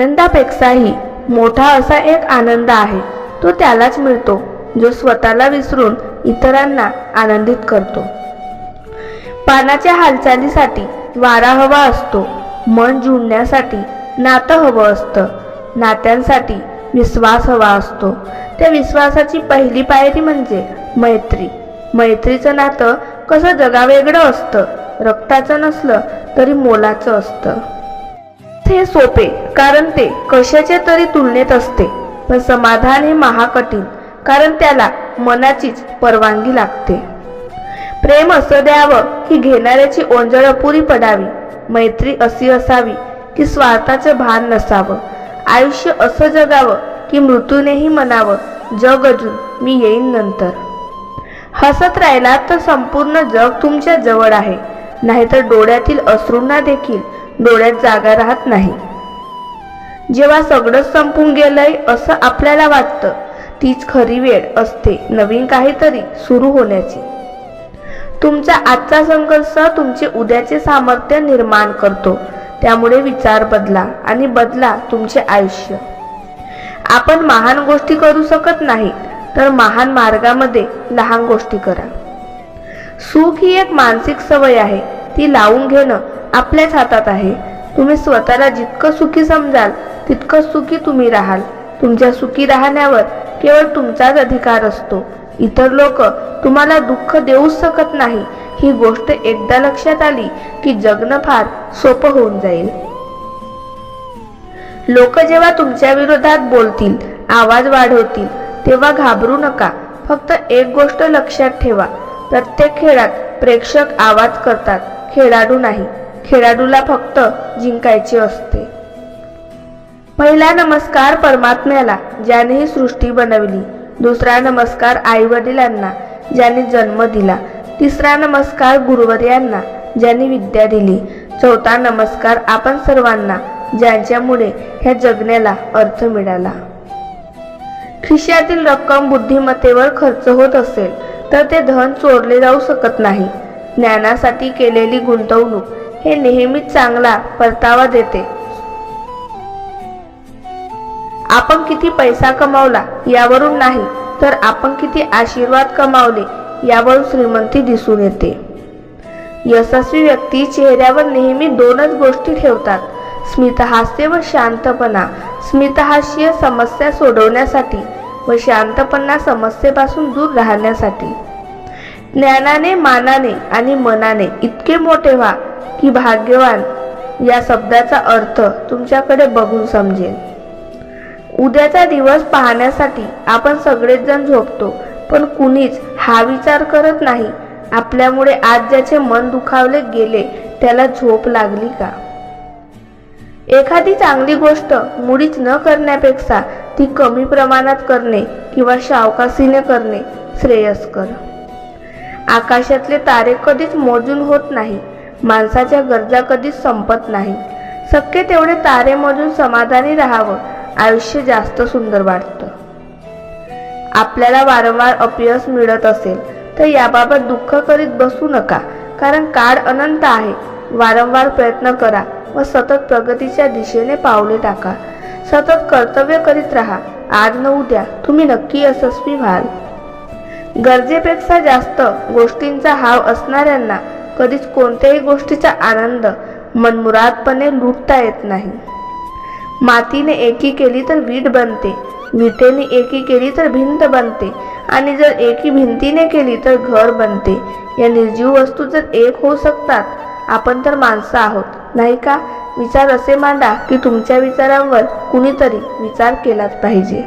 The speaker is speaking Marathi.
आनंदापेक्षाही मोठा असा एक आनंद आहे. तो त्यालाच मिळतो जो स्वतःला विसरून इतरांना आनंदित करतो. पानाच्या हालचालीसाठी वारा हवा असतो मन जुळण्यासाठी नातं हवं असतं नात्यांसाठी विश्वास हवा असतो. त्या विश्वासाची पहिली पायरी म्हणजे मैत्री. मैत्रीचं नातं कसं जगावेगळं असतं रक्ताचं नसलं तरी मोलाचं असतं. हे सोपे कारण ते कशाच्या तरी तुलनेत असते. पण समाधान हे महाकठीण कारण त्याला मनाचीच परवानगी लागते. प्रेम असं द्यावं की घेणाऱ्याची ओंजळ अपुरी पडावी मैत्री अशी असावी की स्वार्थाचं भान नसावं. आयुष्य असं जगावं की मृत्यूनेही म्हणावं जग अजून मी येईन नंतर. हसत राहिला तर संपूर्ण जग तुमच्या जवळ आहे. नाहीतर डोळ्यातील अश्रूंना देखील डोळ्यात जागा राहत नाही. जेव्हा सगळंच संपून गेलंय असं आपल्याला वाटतं तीच खरी वेळ असते नवीन काहीतरी सुरू होण्याची. तुमचा आजचा संघर्ष तुमचे उद्याचे सामर्थ्य निर्माण करतो त्यामुळे विचार बदला आणि बदला तुमचे आयुष्य. आपण महान गोष्टी करू शकत नाही तर महान मार्गामध्ये लहान गोष्टी करा. सुख ही एक मानसिक सवय आहे ती लावून घेणं आपल्याच हातात आहे. तुम्ही स्वतःला जितकं सुखी समजाल तितकं सुखी तुम्ही राहाल. तुमच्या सुखी राहण्यावर केवळ तुमचाच अधिकार असतो. इतर लोक तुम्हाला दुःख देऊच शकत नाही. ही गोष्ट एकदा लक्षात आली की जगणं फार सोपं होऊन जाईल. लोक जेव्हा तुमच्या विरोधात बोलतील आवाज वाढवतील तेव्हा घाबरू नका. फक्त एक गोष्ट लक्षात ठेवा. प्रत्येक खेळात प्रेक्षक आवाज करतात खेळाडू नाही. खेळाडूला फक्त जिंकायचे असते. पहिला नमस्कार परमात्म्याला ज्याने ही सृष्टी बनवली. दुसरा नमस्कार आई वडिलांना ज्याने जन्म दिला. तिसरा नमस्कार गुरुवर्यांना ज्यांनी विद्या दिली. चौथा नमस्कार आपण सर्वांना ज्यांच्यामुळे ह्या जगण्याला अर्थ मिळाला. खिशातील रक्कम बुद्धिमत्तेवर खर्च होत असेल तर ते धन चोरले जाऊ शकत नाही. ज्ञानासाठी केलेली गुंतवणूक हे नेहमीच चांगला परतावा देते. आपण किती पैसा कमावला यावरून नाही तर आपण किती आशीर्वाद कमावले यावरून श्रीमंती दिसून येते. यशस्वी व्यक्ती चेहऱ्यावर नेहमी दोनच गोष्टी ठेवतात. स्मितहास्य व शांतपणा. स्मितहास्य समस्या सोडवण्यासाठी व शांतपणा समस्येपासून दूर राहण्यासाठी. ज्ञानाने मानाने आणि मनाने इतके मोठे व्हा की भाग्यवान या शब्दाचा अर्थ तुमच्याकडे बघून समजेल. उद्याचा दिवस पाहण्यासाठी आपण सगळेच जण झोपतो पण कुणीच हा विचार करत नाही आपल्यामुळे आज ज्याचे मन दुखावले गेले त्याला झोप लागली का? एखादी चांगली गोष्ट मुळीच न करण्यापेक्षा ती कमी प्रमाणात करणे किंवा शावकाशीने करणे श्रेयस्कर. आकाशातले तारे कधीच मोजून होत नाही माणसाच्या गरजा कधीच संपत नाही. शक्य तेवढे तारे मोजून समाधानी राहावं. आयुष्य जास्त सुंदर वाटतं. आपल्याला वारंवार अपयश मिळत असेल तर याबाबत दुःख करीत बसू नका कारण काळ अनंत आहे. वारंवार प्रयत्न करा व सतत प्रगतीच्या दिशेने पावले टाका. सतत कर्तव्य करीत राहा. आज न उद्या. तुम्ही नक्की यशस्वी व्हाल. गरजेपेक्षा जास्त गोष्टींचा हाव असणाऱ्यांना कधीच कोणत्याही गोष्टीचा आनंद मनमुरादपणे लुटता येत नाही. मातीने एकी केली तर वीट बनते विटेने एकी केली तर भिंत बनते आणि जर एकी भिंतीने केली तर घर बनते. या निर्जीव वस्तू जर एक होऊ शकतात आपण तर माणसं आहोत नाही का? विचार असे मांडा की तुमच्या विचारांवर कुणीतरी विचार केलाच पाहिजे.